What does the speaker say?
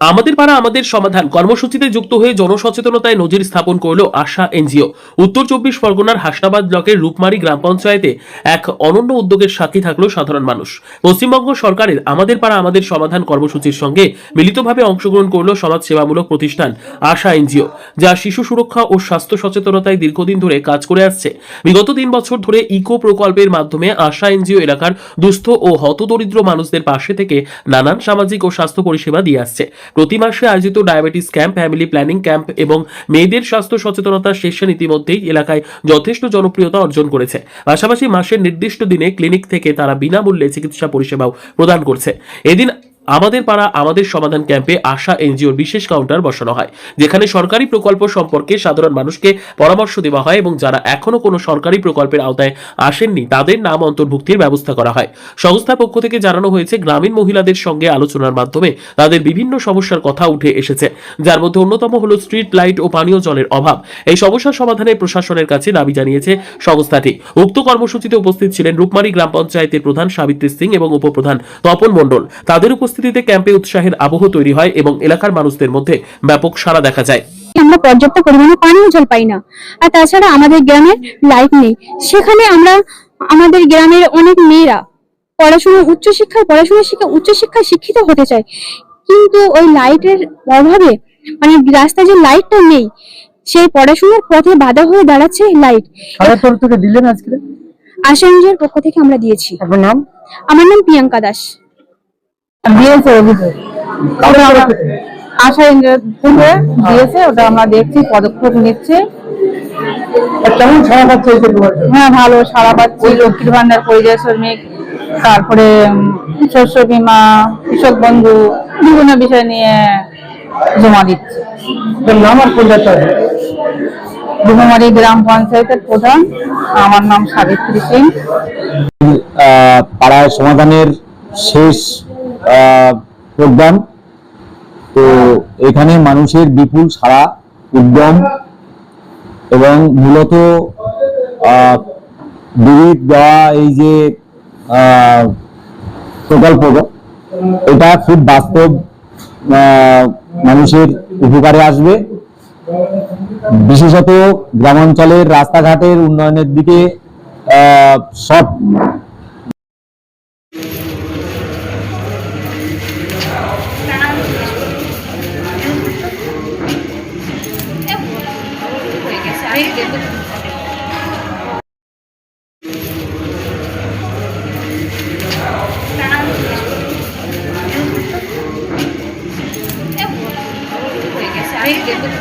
আমাদের পাড়া আমাদের সমাধান। কর্মসূচিতে যুক্ত হয়ে জনসচেতনতায় নজির স্থাপন করল আশা এনজিও। উত্তর চব্বিশ পরগনার হাসনাবাদ ব্লকের রূপমারি গ্রাম পঞ্চায়েতে এক অনন্য উদ্যোগের সাক্ষী থাকল সাধারণ মানুষ। পশ্চিমবঙ্গ সরকারের আমাদের পাড়া আমাদের সমাধান কর্মসূচির সঙ্গে মিলিতভাবে অংশগ্রহণ করল সমাজ সেবামূলক প্রতিষ্ঠান আশা এনজিও, যা শিশু সুরক্ষা ও স্বাস্থ্য সচেতনতায় দীর্ঘদিন ধরে কাজ করে আসছে। বিগত তিন বছর ধরে ইকো প্রকল্পের মাধ্যমে আশা এনজিও এলাকার দুস্থ ও হতদরিদ্র মানুষদের পাশে থেকে নানান সামাজিক ও স্বাস্থ্য পরিষেবা দিয়ে আসছে। প্রতি মাসে আয়োজিত diabetes camp, family planning camp এবং মেয়েদের স্বাস্থ্য সচেতনতা সেশন ইতিমধ্যেই এলাকায় যথেষ্ট জনপ্রিয়তা অর্জন করেছে। পাশাপাশি মাসের নির্দিষ্ট দিনে ক্লিনিক থেকে তারা বিনামূল্যে চিকিৎসা পরিষেবাও প্রদান করছে। এদিন আমাদের পাড়া, আমাদের সমাধান ক্যাম্পে আশা এনজিওর বিশেষ কাউন্টার বসানো হয়, যেখানে সরকারি প্রকল্প সম্পর্কে সাধারণ মানুষকে পরামর্শ দেওয়া হয় এবং যারা এখনও কোনো সরকারি প্রকল্পের আওতায় আসেননি, তাদের নাম অন্তর্ভুক্তির ব্যবস্থা করা হয়। সংস্থার পক্ষ থেকে জানানো হয়েছে, গ্রামীণ মহিলাদের সঙ্গে আলোচনার মাধ্যমে তাদের বিভিন্ন সমস্যার কথা উঠে এসেছে, যার মধ্যে অন্যতম হলো স্ট্রিট লাইট ও পানীয় জলের অভাব। এই সমস্যা সমাধানে প্রশাসনের কাছে দাবি জানিয়েছে সংস্থাটি। উক্ত কর্মসূচিতে উপস্থিত ছিলেন রূপমারি গ্রাম পঞ্চায়েতের প্রধান সাবিত্রী সিং এবং উপপ্রধান তপন মণ্ডল। তাদের উপস্থিতিতে ক্যাম্পে উৎসাহের আবহ তৈরি হয় এবং এলাকার মানুষদের মধ্যে ব্যাপক সাড়া দেখা যায়। আমরা পর্যাপ্ত পরিমাণে পানীয় জল পাই না। আর তাছাড়া আমাদের গ্রামের লাইট নেই। সেখানে আমরা আমাদের গ্রামের অনেক মেয়েরা পড়াশোনা উচ্চশিক্ষায় পড়াশোনা শিক্ষা উচ্চশিক্ষায় শিক্ষিত হতে চায়। কিন্তু ওই লাইটের অভাবে মানে রাস্তায় যে লাইটটা নেই সেই পড়াশোনার পথে বাধা হয়ে দাঁড়াচ্ছে লাইট দিলেন আজকে? আসানজের পক্ষ থেকে আমরা দিয়েছি। আপনার নাম? আমার নাম প্রিয়াঙ্কা দাস। দিয়েছে অভিযোগ। আশা ইন্দ্র দিয়েছে ওটা আমরা দেখছি পদক্ষেপ নিচ্ছে? হ্যাঁ ভালো সারা পাচ্ছি। লক্ষ্মীর ভান্ডার পরিযায়ী শ্রমিক তারপরে শস্য বীমা কৃষক বন্ধু বিভিন্ন বিষয় নিয়ে জমা দিচ্ছে? ডুবুমারি গ্রাম পঞ্চায়েতের প্রধান আমার নাম সাবিত্রী সিং। আহ, পাড়ায় সমাধানের শেষ প্রোগ্রাম। তো এখানে মানুষের বিপুল সারা উদ্যম এবং মূলত বিদ্যুৎ দেওয়া এই যে প্রকল্প, এটা খুব বাস্তব মানুষের উপকারে আসবে। বিশেষত গ্রামাঞ্চলের রাস্তাঘাটের উন্নয়নের দিকে সব হয়ে গেছে